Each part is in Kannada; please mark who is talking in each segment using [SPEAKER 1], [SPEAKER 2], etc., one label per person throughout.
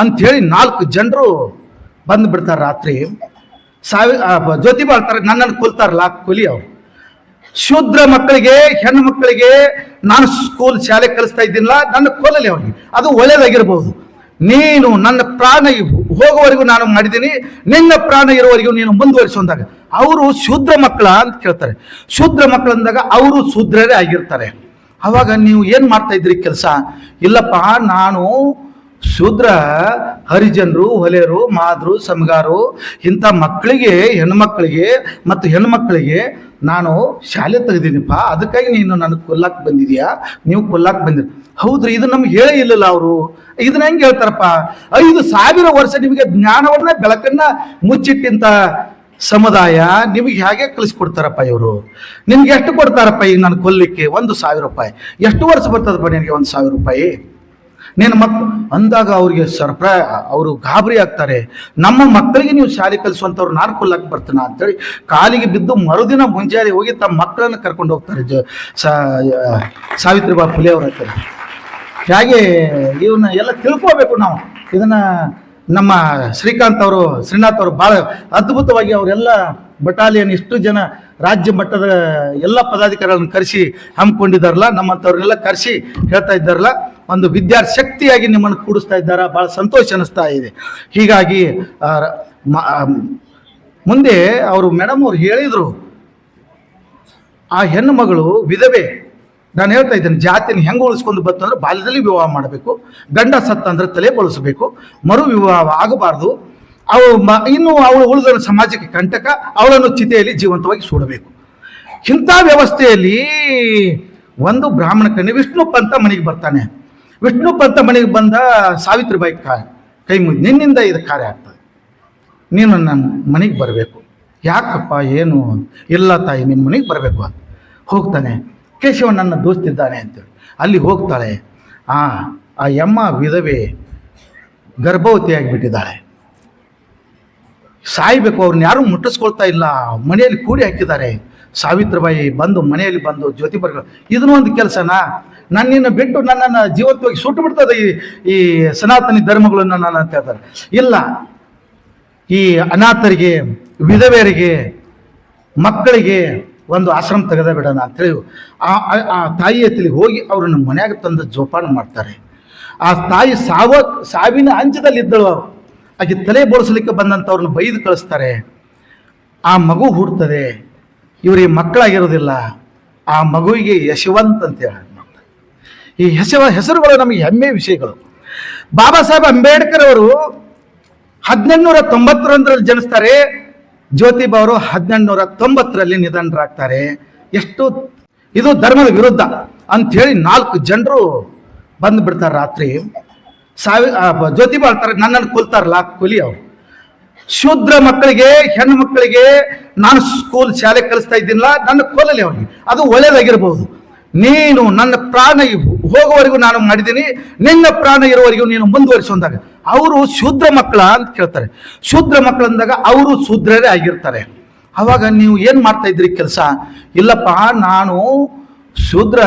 [SPEAKER 1] ಅಂಥೇಳಿ ನಾಲ್ಕು ಜನರು ಬಂದು ಬಿಡ್ತಾರೆ ರಾತ್ರಿ ಸಾವಿ ಜ್ಯೋತಿ ಬಾಳ್ತಾರೆ ನನ್ನನ್ನು ಕೊಲ್ತಾರಲ್ಲ, ಕೊಲಿ ಅವ್ರು. ಶೂದ್ರ ಮಕ್ಕಳಿಗೆ, ಹೆಣ್ಣು ಮಕ್ಕಳಿಗೆ ನಾನು ಸ್ಕೂಲ್ ಶಾಲೆ ಕಲಿಸ್ತಾ ಇದ್ದಿಲ್ಲ ನನ್ನ ಕೊಲ್ಲಲಿ ಅವ್ರಿಗೆ. ಅದು ಒಳ್ಳೇದಾಗಿರ್ಬೋದು. ನೀನು ನನ್ನ ಪ್ರಾಣ ಹೋಗುವವರೆಗೂ ನಾನು ಮಾಡಿದ್ದೀನಿ, ನಿನ್ನ ಪ್ರಾಣ ಇರುವವರೆಗೂ ನೀನು ಮುಂದುವರಿಸುವಂದಾಗ ಅವರು ಶೂದ್ರ ಮಕ್ಕಳ ಅಂತ ಕೇಳ್ತಾರೆ. ಶೂದ್ರ ಮಕ್ಕಳು ಅಂದಾಗ ಅವರು ಶೂದ್ರರೇ ಆಗಿರ್ತಾರೆ. ಅವಾಗ ನೀವು ಏನು ಮಾಡ್ತಾ ಇದ್ರಿ ಕೆಲಸ? ಇಲ್ಲಪ್ಪ, ನಾನು ಶೂದ್ರ ಹರಿಜನರು ಹೊಲೆಯರು ಮಾದ್ರು, ಸಮಗಾರು, ಇಂಥ ಮಕ್ಕಳಿಗೆ, ಹೆಣ್ಮಕ್ಳಿಗೆ ಮತ್ತು ಹೆಣ್ಮಕ್ಳಿಗೆ ನಾನು ಶಾಲೆ ತೆಗೆದೀನಿಪ್ಪ ಅದಕ್ಕಾಗಿ ನೀನು ನನಗೆ ಕೊಲ್ಲಕ್ಕೆ ಬಂದಿದ್ಯಾ? ನೀವು ಕೊಲ್ಲಕ್ಕೆ ಬಂದಿರಿ. ಹೌದ್ರಿ, ಇದು ನಮ್ಗೆ ಹೇಳೇ ಇಲ್ಲಲ್ಲ ಅವರು. ಇದನ್ನ ಹೆಂಗೆ ಹೇಳ್ತಾರಪ್ಪ? ಐದು ಸಾವಿರ ವರ್ಷ ನಿಮಗೆ ಜ್ಞಾನವನ್ನ, ಬೆಳಕನ್ನ ಮುಚ್ಚಿಟ್ಟಿಂತ ಸಮುದಾಯ ನಿಮಗೆ ಹೇಗೆ ಕಲಿಸ್ಕೊಡ್ತಾರಪ್ಪ ಇವರು? ನಿಮ್ಗೆ ಎಷ್ಟು ಕೊಡ್ತಾರಪ್ಪ ಈಗ ನಾನು ಕೊಲ್ಲಿಕ್ಕೆ? ಒಂದು ಸಾವಿರ ರೂಪಾಯಿ. ಎಷ್ಟು ವರ್ಷ ಬರ್ತದಪ್ಪ ನಿನಗೆ ಒಂದು ಸಾವಿರ ರೂಪಾಯಿ? ನೀನು ಮಕ್, ಅಂದಾಗ ಅವ್ರಿಗೆ ಸರ್ಪ್ರೈ, ಅವರು ಗಾಬರಿ ಆಗ್ತಾರೆ. ನಮ್ಮ ಮಕ್ಕಳಿಗೆ ನೀವು ಶಾಲೆ ಕಲಿಸುವಂಥವ್ರು ನಾನು ಕೊಲ್ಲಕ್ಕೆ ಬರ್ತಾನ ಅಂತೇಳಿ ಕಾಲಿಗೆ ಬಿದ್ದು ಮರುದಿನ ಮುಂಜಾನೆ ಹೋಗಿ ತಮ್ಮ ಮಕ್ಕಳನ್ನು ಕರ್ಕೊಂಡು ಹೋಗ್ತಾರೆ ಜ ಸಾವಿತ್ರಿ ಸಾವಿತ್ರಿಬಾಯಿ ಫುಲೆ ಅವ್ರ ಹತ್ತಿರ ಹೇಗೆ ಇವನ್ನ ಎಲ್ಲ ತಿಳ್ಕೋಬೇಕು ನಾವು. ಇದನ್ನ ನಮ್ಮ ಶ್ರೀಕಾಂತ್ ಅವರು, ಶ್ರೀನಾಥ್ ಅವರು ಭಾಳ ಅದ್ಭುತವಾಗಿ ಅವರೆಲ್ಲ ಬಟಾಲಿಯನ್ ಇಷ್ಟು ಜನ ರಾಜ್ಯ ಮಟ್ಟದ ಎಲ್ಲ ಪದಾಧಿಕಾರಿಗಳನ್ನು ಕರೆಸಿ ಹಮ್ಮಿಕೊಂಡಿದ್ದಾರಲ್ಲ ನಮ್ಮಂಥವ್ರನ್ನೆಲ್ಲ ಕರೆಸಿ ಹೇಳ್ತಾ ಇದ್ದಾರಲ್ಲ, ಒಂದು ವಿದ್ಯಾರ್ಥಿ ಶಕ್ತಿಯಾಗಿ ನಿಮ್ಮನ್ನು ಕೂಡಿಸ್ತಾ ಇದ್ದಾರ? ಭಾಳ ಸಂತೋಷ ಅನ್ನಿಸ್ತಾ ಇದೆ. ಹೀಗಾಗಿ ಮುಂದೆ ಅವರು ಮೇಡಮ್ ಅವ್ರು ಹೇಳಿದರು, ಆ ಹೆಣ್ಣು ಮಗಳು ವಿಧವೆ, ನಾನು ಹೇಳ್ತಾ ಇದ್ದೇನೆ, ಜಾತಿನ ಹೆಂಗೆ ಉಳಿಸ್ಕೊಂಡು ಬಂತು ಅಂದ್ರೆ ಬಾಲ್ಯದಲ್ಲಿ ವಿವಾಹ ಮಾಡಬೇಕು, ಗಂಡ ಸತ್ತ ಅಂದ್ರೆ ತಲೆ ಬಳಸಬೇಕು ಮರು ವಿವಾಹ ಆಗಬಾರ್ದು ಅವು ಮ, ಇನ್ನು ಅವಳು ಉಳಿದ ಸಮಾಜಕ್ಕೆ ಕಂಟಕ, ಅವಳನ್ನು ಚಿತೆಯಲ್ಲಿ ಜೀವಂತವಾಗಿ ಸೂಡಬೇಕು. ಇಂಥ ವ್ಯವಸ್ಥೆಯಲ್ಲಿ ಒಂದು ಬ್ರಾಹ್ಮಣ ಕಣ್ಣಿ ವಿಷ್ಣು ಪಂತ ಮನೆಗೆ ಬರ್ತಾನೆ. ವಿಷ್ಣು ಪಂತ ಮನೆಗೆ ಬಂದ ಸಾವಿತ್ರಿಬಾಯಿ ಕಾ, ಕೈ ಮುಗಿ, ನಿನ್ನಿಂದ ಇದು ಕಾರ್ಯ ಆಗ್ತದೆ. ನೀನು ನನ್ನ ಮನೆಗೆ ಬರಬೇಕು. ಯಾಕಪ್ಪ, ಏನು? ಇಲ್ಲ ತಾಯಿ, ನಿನ್ನ ಮನೆಗೆ ಬರಬೇಕು ಅಂತ. ಹೋಗ್ತಾನೆ. ಕೇಶವ ನನ್ನ ದೋಸ್ತಿದ್ದಾನೆ ಅಂತೇಳಿ. ಅಲ್ಲಿ ಹೋಗ್ತಾಳೆ. ಆ ಆ ಯಮ್ಮ ವಿಧವೆ ಗರ್ಭವತಿಯಾಗಿ ಬಿಟ್ಟಿದ್ದಾಳೆ ಸಾಯ್ಬೇಕು, ಅವ್ರನ್ನ ಯಾರು ಮುಟ್ಟಿಸ್ಕೊಳ್ತಾ ಇಲ್ಲ. ಮನೆಯಲ್ಲಿ ಕೂಡಿ ಹಾಕಿದ್ದಾರೆ. ಸಾವಿತ್ರಿಬಾಯಿ ಬಂದು ಮನೆಯಲ್ಲಿ ಬಂದು ಜ್ಯೋತಿ ಬರ್ಗ ಇದನ್ನೂ ಒಂದು ಕೆಲಸನಾ? ನನ್ನನ್ನು ಬಿಟ್ಟು ನನ್ನನ್ನು ಜೀವಂತವಾಗಿ ಸುಟ್ಟು ಬಿಡ್ತದೆ ಈ ಈ ಸನಾತನಿ ಧರ್ಮಗಳನ್ನು ನಾನು ಅಂತ ಹೇಳ್ತಾರೆ. ಇಲ್ಲ, ಈ ಅನಾಥರಿಗೆ, ವಿಧವೆಯರಿಗೆ, ಮಕ್ಕಳಿಗೆ ಒಂದು ಆಶ್ರಮ ತೆಗೆದ ಬಿಡೋಣ ಅಂತೇಳಿ ಆ ತಾಯಿ ಎತ್ತಲಿಗೆ ಹೋಗಿ ಅವರನ್ನು ಮನೆಯಾಗ ತಂದು ಜೋಪಾನ ಮಾಡ್ತಾರೆ. ಆ ತಾಯಿ ಸಾವ, ಸಾವಿನ ಅಂಚದಲ್ಲಿದ್ದಳು. ಆಕೆ ತಲೆ ಬೋಳಿಸ್ಲಿಕ್ಕೆ ಬಂದಂಥವ್ರನ್ನ ಬೈದು ಕಳಿಸ್ತಾರೆ. ಆ ಮಗು ಹುಡ್ತದೆ. ಇವರಿಗೆ ಮಕ್ಕಳಾಗಿರೋದಿಲ್ಲ. ಆ ಮಗುವಿಗೆ ಯಶವಂತ್ ಅಂತ ಹೇಳಿ ಈ ಹೆಸರು, ಹೆಸರುಗಳು ನಮಗೆ ಹೆಮ್ಮೆ ವಿಷಯಗಳು. ಬಾಬಾ ಸಾಹೇಬ್ ಅಂಬೇಡ್ಕರ್ ಅವರು ಹದಿನೆಂಟುನೂರ ತೊಂಬತ್ತೊಂದರಲ್ಲಿ ಜನಿಸ್ತಾರೆ. ಜ್ಯೋತಿಬಾ ಅವರು ಹದಿನೆಂಟುನೂರ ತೊಂಬತ್ತರಲ್ಲಿ ನಿಧನರಾಗ್ತಾರೆ. ಎಷ್ಟು ಇದು ಧರ್ಮದ ವಿರುದ್ಧ ಅಂಥೇಳಿ ನಾಲ್ಕು ಜನರು ಬಂದು ಬಿಡ್ತಾರೆ ರಾತ್ರಿ. ಸಾವಿ ಜ್ಯೋತಿ ಬಾಳ್ತಾರೆ, ನನ್ನನ್ನು ಕೊಲ್ತಾರಲ್ಲ, ಕೊಲಿ ಅವರು. ಶೂದ್ರ ಮಕ್ಕಳಿಗೆ, ಹೆಣ್ಣು ಮಕ್ಕಳಿಗೆ ನಾನು ಸ್ಕೂಲ್ ಶಾಲೆ ಕಲಿಸ್ತಾ ಇದ್ದೀನಿಲ್ಲ, ನನ್ನ ಕೊಲ್ಲಲಿ ಅವ್ರಿಗೆ. ಅದು ಒಳ್ಳೇದಾಗಿರ್ಬೋದು. ನೀನು ನನ್ನ ಪ್ರಾಣ ಹೋಗುವವರೆಗೂ ನಾನು ಮಾಡಿದ್ದೀನಿ, ನಿನ್ನ ಪ್ರಾಣ ಇರುವವರೆಗೂ ನೀನು ಮುಂದುವರಿಸುವಂದಾಗ ಅವರು ಶೂದ್ರ ಮಕ್ಕಳ ಅಂತ ಕೇಳ್ತಾರೆ. ಶೂದ್ರ ಮಕ್ಕಳಂದಾಗ ಅವರು ಶೂದ್ರರೇ ಆಗಿರ್ತಾರೆ. ಅವಾಗ ನೀವು ಏನು ಮಾಡ್ತಾ ಇದ್ರಿ ಕೆಲಸ? ಇಲ್ಲಪ್ಪ, ನಾನು ಶೂದ್ರ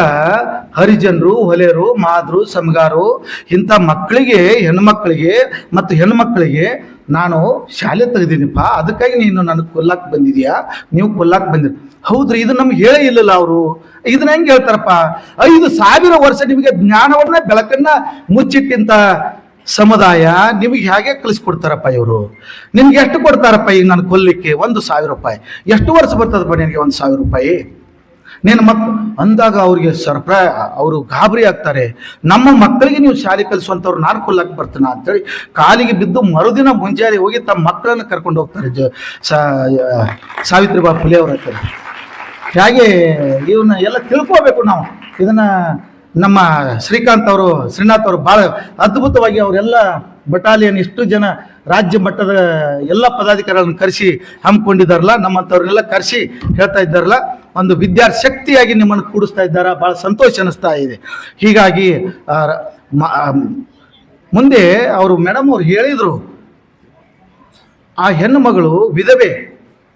[SPEAKER 1] ಹರಿಜನರು ಹೊಲೆಯರು ಮಾದ್ರು, ಸಮಗಾರು, ಇಂಥ ಮಕ್ಕಳಿಗೆ, ಹೆಣ್ಮಕ್ಳಿಗೆ ಮತ್ತು ಹೆಣ್ಮಕ್ಳಿಗೆ ನಾನು ಶಾಲೆ ತೆಗೆದೀನಿಪ್ಪ ಅದಕ್ಕಾಗಿ ನೀನು ನನಗೆ ಕೊಲ್ಲಕ್ಕೆ ಬಂದಿದ್ಯಾ? ನೀವು ಕೊಲ್ಲಕ್ಕೆ ಬಂದಿರಿ. ಹೌದ್ರಿ, ಇದು ನಮ್ಗೆ ಹೇಳೇ ಇಲ್ಲಲ್ಲ ಅವರು. ಇದನ್ನ ಹೆಂಗೆ ಹೇಳ್ತಾರಪ್ಪ? ಐದು ಸಾವಿರ ವರ್ಷ ನಿಮಗೆ ಜ್ಞಾನವನ್ನ, ಬೆಳಕನ್ನ ಮುಚ್ಚಿಟ್ಟಿಂತ ಸಮುದಾಯ ನಿಮಗೆ ಹೇಗೆ ಕಲಿಸ್ಕೊಡ್ತಾರಪ್ಪ ಇವರು? ನಿಮ್ಗೆ ಎಷ್ಟು ಕೊಡ್ತಾರಪ್ಪ ಈಗ ನಾನು ಕೊಲ್ಲಿಕ್ಕೆ ಒಂದು ಸಾವಿರ ರೂಪಾಯಿ. ಎಷ್ಟು ವರ್ಷ ಬರ್ತದಪ್ಪ ನಿನಗೆ ಒಂದು ಸಾವಿರ ರೂಪಾಯಿ? ನೀನು ಮಕ್, ಅಂದಾಗ ಅವ್ರಿಗೆ ಸರ್ಪ್ರೈ, ಅವರು ಗಾಬರಿ ಆಗ್ತಾರೆ. ನಮ್ಮ ಮಕ್ಕಳಿಗೆ ನೀವು ಶಾಲೆ ಕಲಿಸುವಂಥವ್ರು ನಾನು ಕೊಲ್ಲಕ್ಕೆ ಬರ್ತಾನ ಅಂತೇಳಿ ಕಾಲಿಗೆ ಬಿದ್ದು ಮರುದಿನ ಮುಂಜಾನೆ ಹೋಗಿ ತಮ್ಮ ಮಕ್ಕಳನ್ನು ಕರ್ಕೊಂಡು ಹೋಗ್ತಾರೆ ಜ ಸಾವಿತ್ರಿಬಾ ಫುಲೆ ಅವ್ರ ಹತ್ತಿರ ಹೇಗೆ ಇವನ್ನ ಎಲ್ಲ ತಿಳ್ಕೋಬೇಕು ನಾವು. ಇದನ್ನ ನಮ್ಮ ಶ್ರೀಕಾಂತ್ ಅವರು, ಶ್ರೀನಾಥ್ ಅವರು ಭಾಳ ಅದ್ಭುತವಾಗಿ ಅವರೆಲ್ಲ ಬಟಾಲಿಯನ್ ಇಷ್ಟು ಜನ ರಾಜ್ಯ ಮಟ್ಟದ ಎಲ್ಲ ಪದಾಧಿಕಾರಿಗಳನ್ನು ಕರೆಸಿ ಹಮ್ಮಿಕೊಂಡಿದ್ದಾರಲ್ಲ, ನಮ್ಮಂಥವ್ರನ್ನೆಲ್ಲ ಕರೆಸಿ ಹೇಳ್ತಾ ಇದ್ದಾರಲ್ಲ, ಒಂದು ವಿದ್ಯಾರ್ಥಿ ಶಕ್ತಿಯಾಗಿ ನಿಮ್ಮನ್ನು ಕೂಡಿಸ್ತಾ ಇದ್ದಾರ? ಭಾಳ ಸಂತೋಷ ಅನ್ನಿಸ್ತಾ ಇದೆ. ಹೀಗಾಗಿ ಮುಂದೆ ಅವರು ಮೇಡಮ್ ಅವ್ರು ಹೇಳಿದರು, ಆ ಹೆಣ್ಣು ಮಗಳು ವಿಧವೆ,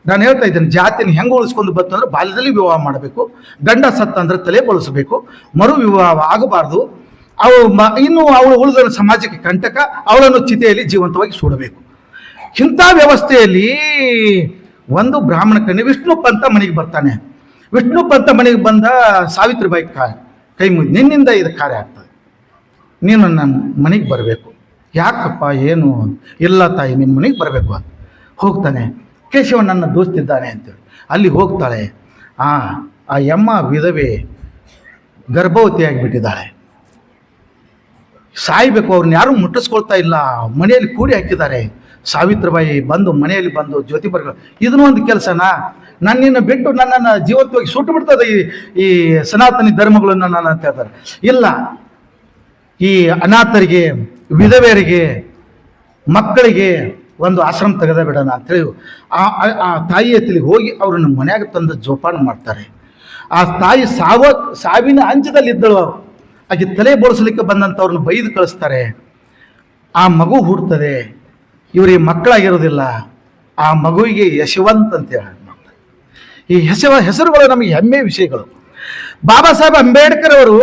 [SPEAKER 1] ನಾನು ಹೇಳ್ತಾ ಇದ್ದೇನೆ, ಜಾತಿನ ಹೆಂಗೆ ಉಳಿಸ್ಕೊಂಡು ಬಂತು ಅಂದ್ರೆ ಬಾಲ್ಯದಲ್ಲಿ ವಿವಾಹ ಮಾಡಬೇಕು, ಗಂಡ ಸತ್ತ ಅಂದ್ರೆ ತಲೆ ಬಳಸಬೇಕು, ಮರು ವಿವಾಹ ಆಗಬಾರ್ದು ಅವಳು ಮ, ಇನ್ನು ಅವಳು ಉಳಿದ ಸಮಾಜಕ್ಕೆ ಕಂಟಕ, ಅವಳನ್ನು ಚಿತೆಯಲ್ಲಿ ಜೀವಂತವಾಗಿ ಸೂಡಬೇಕು. ಇಂಥ ವ್ಯವಸ್ಥೆಯಲ್ಲಿ ಒಂದು ಬ್ರಾಹ್ಮಣ ಕಣ್ಣಿ ವಿಷ್ಣು ಪಂತ ಮನೆಗೆ ಬರ್ತಾನೆ. ವಿಷ್ಣು ಪಂತ ಮನೆಗೆ ಬಂದ ಸಾವಿತ್ರಿಬಾಯಿ ಕಾ, ಕೈ ಮುಗಿ, ನಿನ್ನಿಂದ ಇದು ಕಾರ್ಯ ಆಗ್ತದೆ. ನೀನು ನನ್ನ ಮನೆಗೆ ಬರಬೇಕು. ಯಾಕಪ್ಪ, ಏನು? ಇಲ್ಲ ತಾಯಿ ನಿಮ್ಮ ಮನೆಗೆ ಬರಬೇಕು ಅಂತ. ಹೋಗ್ತಾನೆ. ಕೇಶವ ನನ್ನ ದೋಸ್ತಿದ್ದಾನೆ ಅಂತೇಳಿ. ಅಲ್ಲಿ ಹೋಗ್ತಾಳೆ. ಆ ಆ ಯಮ್ಮ ವಿಧವೆ ಗರ್ಭವತಿಯಾಗಿ ಆಗಿಬಿಟ್ಟಿದ್ದಾಳೆ ಸಾಯ್ಬೇಕು, ಅವ್ರನ್ನ ಯಾರೂ ಮುಟ್ಟಿಸ್ಕೊಳ್ತಾ ಇಲ್ಲ. ಮನೆಯಲ್ಲಿ ಕೂಡಿ ಹಾಕಿದ್ದಾರೆ. ಸಾವಿತ್ರಿಬಾಯಿ ಬಂದು ಮನೆಯಲ್ಲಿ ಬಂದು ಜ್ಯೋತಿ ಬರ್ಗ ಇದನ್ನೂ ಒಂದು ಕೆಲಸನಾ. ನನ್ನನ್ನು ಬಿಟ್ಟು ನನ್ನನ್ನು ಜೀವತ್ವಾಗಿ ಸುಟ್ಟು ಬಿಡ್ತದೆ ಈ ಈ ಸನಾತನಿ ಧರ್ಮಗಳನ್ನು ನಾನು ಅಂತ ಹೇಳ್ತಾರೆ. ಇಲ್ಲ. ಈ ಅನಾಥರಿಗೆ, ವಿಧವೆಯರಿಗೆ, ಮಕ್ಕಳಿಗೆ ಒಂದು ಆಶ್ರಮ ತೆಗೆದ ಬಿಡೋಣ ಅಂತೇಳಿ ಆ ತಾಯಿ ಎತ್ತಲಿಗೆ ಹೋಗಿ ಅವರನ್ನು ಮನೆಯಾಗ ತಂದು ಜೋಪಾನ ಮಾಡ್ತಾರೆ. ಆ ತಾಯಿ ಸಾವ ಸಾವಿನ ಅಂಚದಲ್ಲಿದ್ದಳು ಆಕೆ ತಲೆ ಬೋಳಿಸ್ಲಿಕ್ಕೆ ಬಂದಂಥವ್ರನ್ನ ಬೈದು ಕಳಿಸ್ತಾರೆ. ಆ ಮಗು ಹುಡ್ತದೆ. ಇವರಿಗೆ ಮಕ್ಕಳಾಗಿರೋದಿಲ್ಲ. ಆ ಮಗುವಿಗೆ ಯಶವಂತ್ ಅಂತ ಹೇಳಿ. ಈ ಹೆಸರು ಹೆಸರುಗಳು ನಮಗೆ ಹೆಮ್ಮೆ ವಿಷಯಗಳು. ಬಾಬಾ ಸಾಹೇಬ್ ಅಂಬೇಡ್ಕರ್ ಅವರು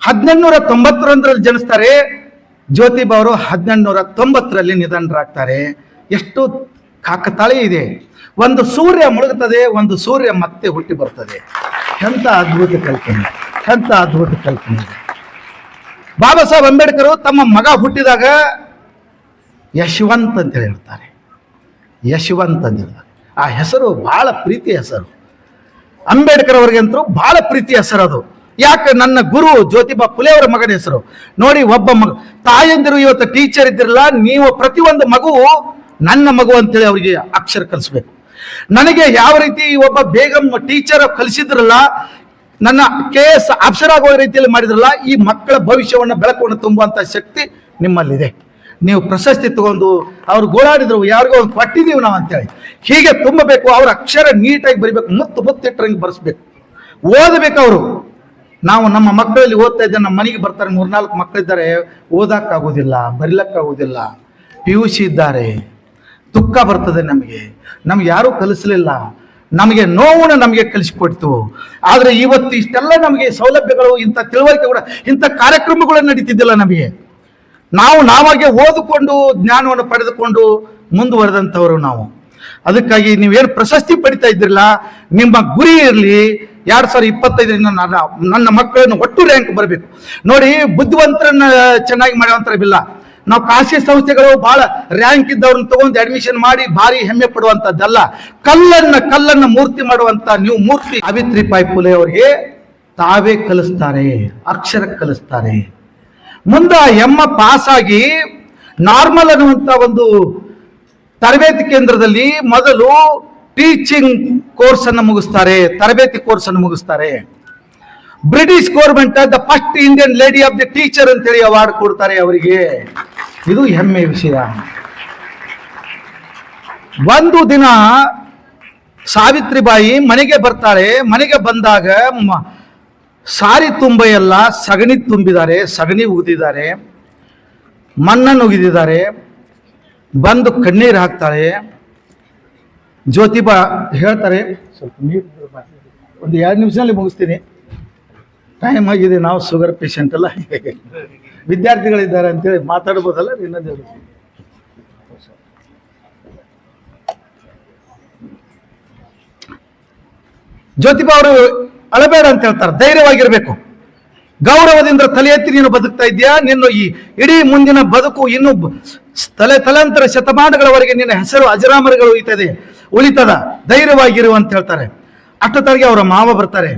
[SPEAKER 1] ಹದಿನೆಂಟುನೂರ ತೊಂಬತ್ತರೊಂದರಲ್ಲಿ ಜನಿಸ್ತಾರೆ ಜ್ಯೋತಿಬಾ ಅವರು ಹದಿನೆಂಟುನೂರ ತೊಂಬತ್ತರಲ್ಲಿ ನಿಧನರಾಗ್ತಾರೆ. ಎಷ್ಟು ಕಾಕತಾಳಿ ಇದೆ. ಒಂದು ಸೂರ್ಯ ಮುಳುಗುತ್ತದೆ ಒಂದು ಸೂರ್ಯ ಮತ್ತೆ ಹುಟ್ಟಿ ಬರ್ತದೆ. ಎಂಥ ಅದ್ಭುತ ಕಲ್ಪನೆ. ಎಂಥ ಅದ್ಭುತ ಕಲ್ಪನೆ. ಬಾಬಾ ಸಾಹೇಬ್ ಅಂಬೇಡ್ಕರ್ ತಮ್ಮ ಮಗ ಹುಟ್ಟಿದಾಗ ಯಶವಂತ್ ಅಂತ ಹೇಳಿರ್ತಾರೆ ಯಶವಂತ್ ಅಂತ ಹೇಳ್ತಾರೆ. ಆ ಹೆಸರು ಬಹಳ ಪ್ರೀತಿ ಹೆಸರು. ಅಂಬೇಡ್ಕರ್ ಅವ್ರಿಗಂತರೂ ಬಹಳ ಪ್ರೀತಿ ಹೆಸರು ಅದು. ಯಾಕೆ ನನ್ನ ಗುರು ಜ್ಯೋತಿಬಾ ಫುಲೆ ಅವರ ಮಗನ ಹೆಸರು. ನೋಡಿ ಒಬ್ಬ ಮಗ, ತಾಯಂದಿರು ಇವತ್ತು ಟೀಚರ್ ಇದ್ದಿರಲ್ಲ, ನೀವು ಪ್ರತಿಯೊಂದು ಮಗು ನನ್ನ ಮಗು ಅಂತೇಳಿ ಅವರಿಗೆ ಅಕ್ಷರ ಕಲಿಸ್ಬೇಕು. ನನಗೆ ಯಾವ ರೀತಿ ಒಬ್ಬ ಬೇಗಂ ಟೀಚರ್ ಕಲಿಸಿದ್ರಲ್ಲ ನನ್ನ ಕೆ ಎಸ್ ಆಗೋ ರೀತಿಯಲ್ಲಿ ಮಾಡಿದ್ರಲ್ಲ, ಈ ಮಕ್ಕಳ ಭವಿಷ್ಯವನ್ನು ಬೆಳಕನ್ನು ತುಂಬುವಂಥ ಶಕ್ತಿ ನಿಮ್ಮಲ್ಲಿದೆ. ನೀವು ಪ್ರಶಸ್ತಿ ತಗೊಂಡು ಅವ್ರು ಗೋಳಾಡಿದ್ರು, ಯಾರಿಗೋ ಒಂದು ಕೊಟ್ಟಿದ್ದೀವಿ ನಾವು ಅಂತೇಳಿ. ಹೀಗೆ ತುಂಬಬೇಕು, ಅವ್ರ ಅಕ್ಷರ ನೀಟಾಗಿ ಬರಿಬೇಕು, ಮುತ್ತು ಮುತ್ತಿಟ್ಟರಂಗೆ ಬರೆಸ್ಬೇಕು. ಓದಬೇಕು ಅವರು. ನಾವು ನಮ್ಮ ಮಕ್ಕಳಲ್ಲಿ ಓದ್ತಾ ಇದ್ದೇವೆ ನಮ್ಮ ಮನೆಗೆ ಬರ್ತಾರೆ, ಮೂರ್ನಾಲ್ಕು ಮಕ್ಕಳಿದ್ದಾರೆ, ಓದಕ್ಕಾಗೋದಿಲ್ಲ, ಬರಿಲಕ್ಕಾಗೋದಿಲ್ಲ. ಪಿ ಯು ಸಿ ಇದ್ದಾರೆ. ದುಃಖ ಬರ್ತದೆ ನಮಗೆ. ನಮ್ಗೆ ಯಾರೂ ಕಲಿಸಲಿಲ್ಲ. ನಮಗೆ ನೋವನ್ನು ನಮಗೆ ಕಲಿಸಿಕೊಡ್ತು. ಆದರೆ ಇವತ್ತು ಇಷ್ಟೆಲ್ಲ ನಮಗೆ ಸೌಲಭ್ಯಗಳು, ಇಂಥ ತಿಳುವಳಿಕೆ ಕೂಡ, ಇಂಥ ಕಾರ್ಯಕ್ರಮಗಳು ನಡೀತಿದ್ದಿಲ್ಲ ನಮಗೆ. ನಾವು ನಾವಾಗೆ ಓದಿಕೊಂಡು, ಜ್ಞಾನವನ್ನು ಪಡೆದುಕೊಂಡು ಮುಂದುವರೆದಂಥವರು ನಾವು. ಅದಕ್ಕಾಗಿ ನೀವೇನು ಪ್ರಶಸ್ತಿ ಪಡಿತಾ ಇದ್ದಿರಲ್ಲ, ನಿಮ್ಮ ಗುರಿ ಇರಲಿ. ಎರಡು ಸಾವಿರದ ಇಪ್ಪತ್ತೈದರಿಂದ ನನ್ನ ನನ್ನ ಮಕ್ಕಳನ್ನು ಒಟ್ಟು ರ್ಯಾಂಕ್ ಬರಬೇಕು. ನೋಡಿ, ಬುದ್ಧಿವಂತರನ್ನ ಚೆನ್ನಾಗಿ ಮಾಡುವಂಥರವಿಲ್ಲ ನಾವು ಖಾಸಗಿ ಸಂಸ್ಥೆಗಳು ಬಹಳ ರ್ಯಾಂಕ್ ಇದ್ದವ್ರನ್ನ ತಗೊಂಡು ಅಡ್ಮಿಷನ್ ಮಾಡಿ ಭಾರಿ ಹೆಮ್ಮೆ ಪಡುವಂಥದ್ದಲ್ಲ ಕಲ್ಲನ್ನ ಕಲ್ಲನ್ನ ಮೂರ್ತಿ ಮಾಡುವಂತ ನೀವು ಮೂರ್ತಿ ಸಾವಿತ್ರಿಪಾಯಿ ಫುಲೆ ಅವರಿಗೆ ತಾವೇ ಕಲಿಸ್ತಾರೆ, ಅಕ್ಷರ ಕಲಿಸ್ತಾರೆ. ಮುಂದೆ ಎಮ್ಮ ಪಾಸ್ ಆಗಿ ನಾರ್ಮಲ್ ಅನ್ನುವಂಥ ಒಂದು ತರಬೇತಿ ಕೇಂದ್ರದಲ್ಲಿ ಮೊದಲು ಟೀಚಿಂಗ್ ಕೋರ್ಸನ್ನು ಮುಗಿಸ್ತಾರೆ, ತರಬೇತಿ ಕೋರ್ಸನ್ನು ಮುಗಿಸ್ತಾರೆ. British government the first Indian lady of the teacher ಅಂತೇಳಿ ಅವಾರ್ಡ್ ಕೊಡ್ತಾರೆ ಅವರಿಗೆ. ಇದು ಹೆಮ್ಮೆ ವಿಷಯ. ಒಂದು ದಿನ ಸಾವಿತ್ರಿಬಾಯಿ ಮನೆಗೆ ಬರ್ತಾಳೆ. ಮನೆಗೆ ಬಂದಾಗ ಸಾರಿ ತುಂಬ ಎಲ್ಲ ಸಗಣಿ ತುಂಬಿದ್ದಾರೆ, ಸಗಣಿ ಉಗಿದಿದ್ದಾರೆ ಮಣ್ಣನ್ನು ಉಗಿದಿದ್ದಾರೆ ಬಂದು ಕಣ್ಣೀರು ಹಾಕ್ತಾಳೆ. ಜ್ಯೋತಿಬಾ ಹೇಳ್ತಾರೆ. ಸ್ವಲ್ಪ ನೀರು ಒಂದು ಎರಡು ನಿಮಿಷದಲ್ಲಿ ಮುಗಿಸ್ತೀನಿ. ಟೈಮ್ ಆಗಿದೆ, ನಾವು ಶುಗರ್ ಪೇಷಂಟ್ ಅಲ್ಲ. ವಿದ್ಯಾರ್ಥಿಗಳಿದ್ದಾರೆ ಅಂತೇಳಿ ಮಾತಾಡ್ಬೋದಲ್ಲ ಇನ್ನೊಂದು ಹೇಳಿ ಜ್ಯೋತಿಬಾ ಅವರು ಅಳಬೇಡ ಅಂತ ಹೇಳ್ತಾರೆ, ಧೈರ್ಯವಾಗಿರ್ಬೇಕು. ಗೌರವದಿಂದ ತಲೆ ಎತ್ತಿ ನೀನು ಬದುಕ್ತಾ ಇದೆಯಾ ನಿನ್ನ ಈ ಇಡೀ ಮುಂದಿನ ಬದುಕು ಇನ್ನು ತಲೆ ತಲಾಂತರ ಶತಮಾನಗಳವರೆಗೆ ನಿನ್ನ ಹೆಸರು ಅಜರಾಮರಗಳು ಉಳಿತದೆ, ಉಳಿತದ. ಧೈರ್ಯವಾಗಿರು ಅಂತ ಹೇಳ್ತಾರೆ. ಅಷ್ಟೊತ್ತರಿಗೆ ಅವರ ಮಾವ ಬರ್ತಾರೆ.